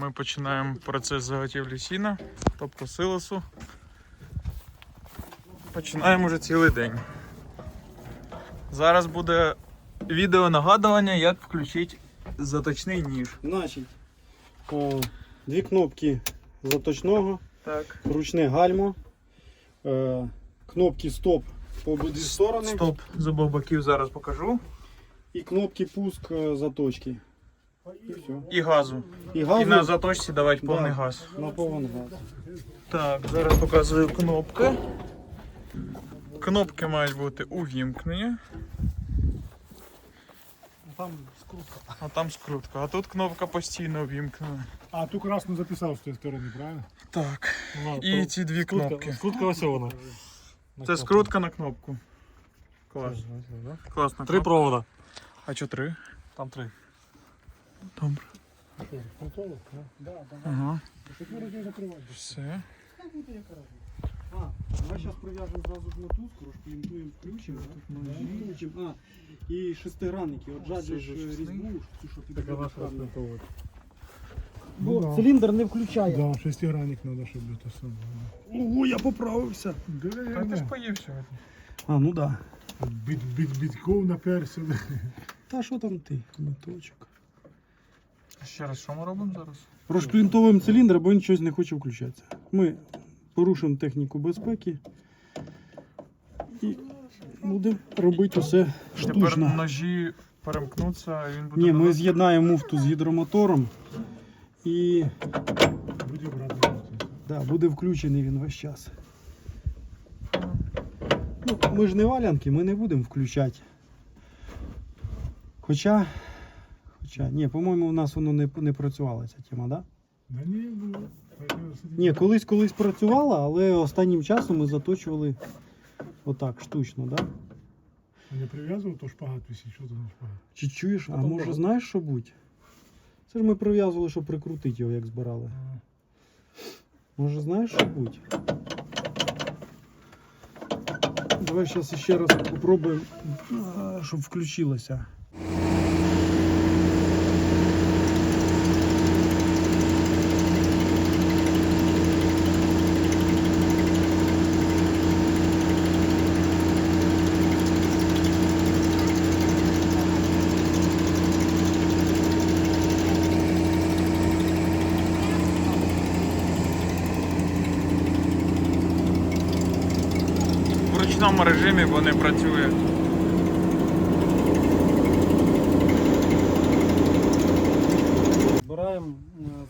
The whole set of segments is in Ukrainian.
Ми починаємо процес заготівлі сіна, тобто силосу. Починаємо вже цілий день. Зараз буде відео нагадування, як включити заточний ніж. Значить, о, дві кнопки заточного, Так. ручне гальмо, е, кнопки стоп по обидві сторони Стоп, з обох боків зараз покажу. і кнопки пуск е, заточки. І все. І газу. І І на заточці давати Да. повний газ. на повен газ. Так, зараз показую кнопки. Кнопки мають бути увімкнені, Там скрутка. а там скрутка. А тут кнопка постійно увімкнена. А ту красну записав з тієї сторони, правильно? Так. Ну, І то- ці дві скрутка, кнопки. Скрутка ось вона. Це скрутка на кнопку. Клас. Класна Три кнопка. провода. А що три? Там три. Добре. Ага. Все. А, ми зараз прив'яжемо зразу ж мотузку, розплінтуємо, включимо, включимо. А, і шестигранники. От жаджиш е, різьбу, цю, що під Так вона ж Бо Ну да. циліндр не включає. Да, шестигранник треба, щоб це саме. Ого, я поправився. Так ти ж поїв сьогодні. А, ну да. Бит, бит, битков наперся. Та що там ти, моточок? Ще раз, що ми робимо зараз? Розплінтовуємо циліндр, бо він щось не хоче включатися. Ми порушимо техніку безпеки і будемо робити усе Тепер ножі перемкнуться і він буде. Ні, ми з'єднаємо муфту з гідромотором і Буде брати. да, буде включений він весь час. Ну, ми ж не валянки, ми не будемо включати. Хоча. Хоча, ні, по-моєму, у нас воно не, не працювала ця тема, так? Да? Да ні, ну. Ні, колись колись працювала, але останнім часом ми заточували отак, штучно, да? А не прив'язував, то шпагат висить, що це за шпагат? Чи чуєш, а Потім може знаєш, що будь? Це ж ми прив'язували, щоб прикрутити його, як збирали. Може знаєш, що будь? Давай зараз ще раз попробуємо, а, щоб включилося. В режимі вони працює. Збираємо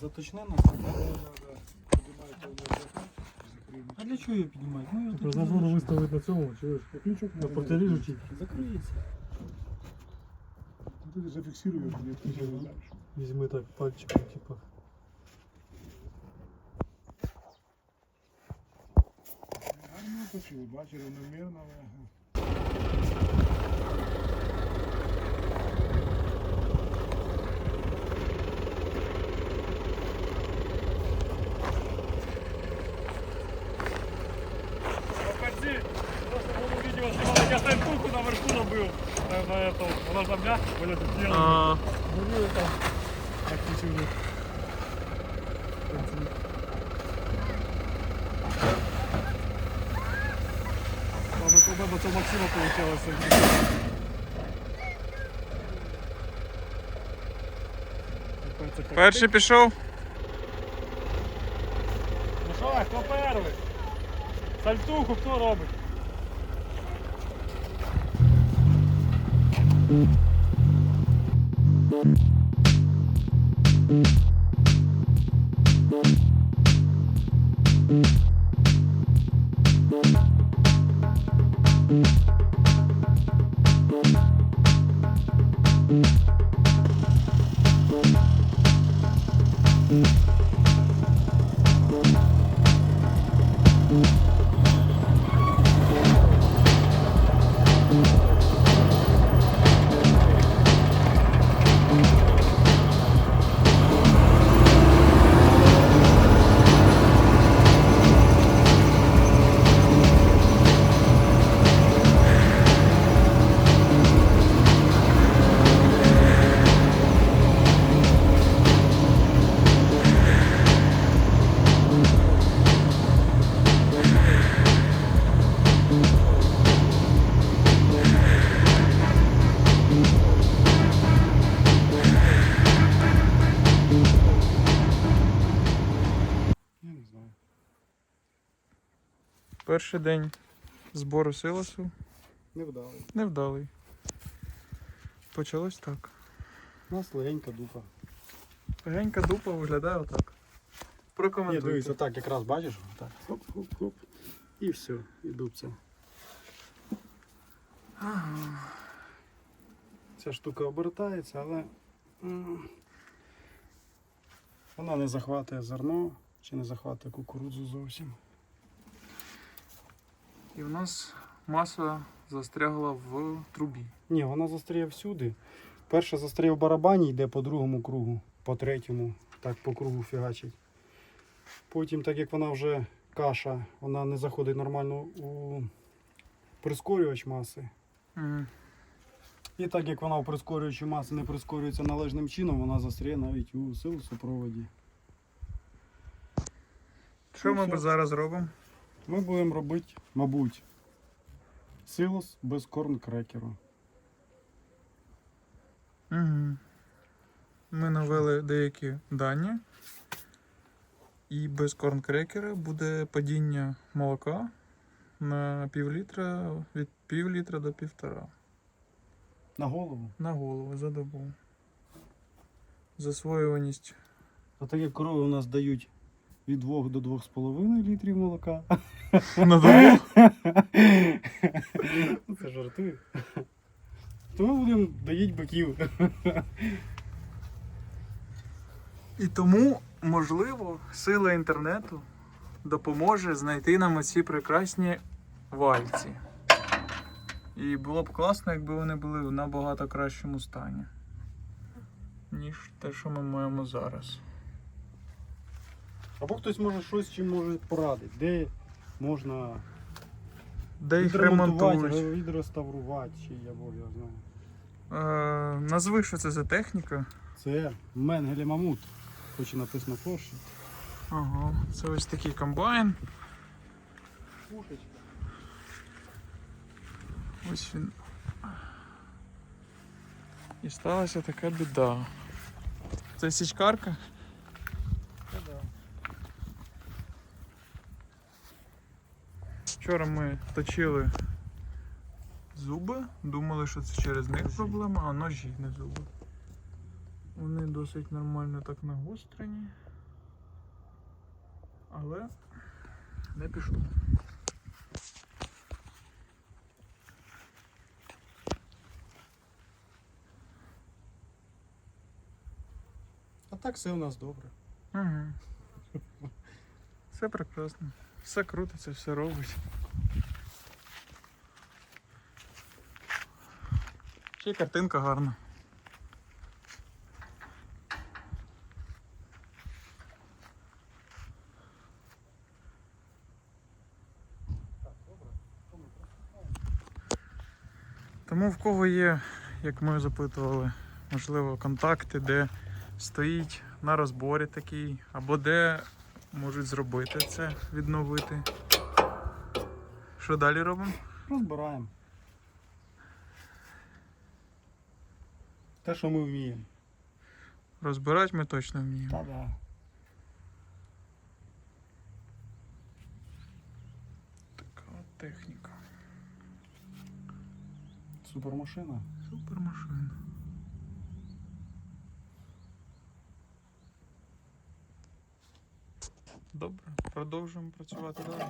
заточне на А для чого його піднімати? Ну, його Про тут виставити на цьому, чуєш? Ключок на протиріжучий. закриється. Ти зафіксируєш, не. Візьми так пальчиком, типа. Ну, почули, бачили, вони мирно. Я тайпулку наверху забыл на этом. Она а. там мягко, блядь, сделала. Бурю это. Так ничего. по-моему, это Максима получалось. Перший пішов. Ну що, хто перший? Сальтуху хто робить? Mm-hmm. Mm-hmm. Перший день збору силосу Невдалий. невдалий. Почалось так. У нас легенька дупа. Легенька дупа виглядає отак. Ні, дивись, отак якраз бачиш? Так. Хоп-хоп-хоп. І все, і дупця. Ця штука обертається, але вона не захватує зерно чи не захватує кукурудзу зовсім. І в нас маса застрягла в трубі. Ні, вона застряє всюди. Перша застряє в барабані, йде по другому кругу, по третьому, так по кругу фігачить. Потім, так як вона вже каша, вона не заходить нормально у прискорювач маси. Мгм. І так як вона у прискорювачі маси не прискорюється належним чином, вона застряє навіть у силосопроводі. Що Ну, ми зараз робимо? Ми будемо робити, мабуть, силос без корнкрекеру. Угу. Ми навели деякі дані. І без корнкрекера буде падіння молока на пів літра від пів літра до півтора. На голову. На голову за добу. Засвоюваність. А так як корови у нас дають від 2 до 2,5 літрів молока. На добу? Це жартую. То ми будемо доїть биків. І тому, можливо, сила інтернету допоможе знайти нам оці прекрасні вальці. І було б класно, якби вони були в набагато кращому стані, ніж те, що ми маємо зараз. Або хтось може щось чим може порадити, де можна Де їх відремонтувати, ремонтують? відреставрувати, чи я бог я знаю. Е, назви, що це за техніка. Це Менгелі Мамут. Хоч і написано Porsche. Ага, це ось такий комбайн. Пушечка. Ось він. І сталася така біда. Це січкарка? Вчора ми точили зуби, думали, що це через них проблема, а ножі, не зуби. Вони досить нормально так нагострені. Але не пішло. А так все у нас добре. Угу. Все прекрасно. Все крутиться, все робить. Ще й картинка гарна. Тому в кого є, як ми запитували, можливо, контакти, де стоїть на розборі такий, або де можуть зробити це, відновити. Що далі робимо? Розбираємо. Те, що ми вміємо. Розбирати ми точно вміємо. Та-да. Така от техніка. Супермашина. Супер Добре, продовжуємо працювати далі.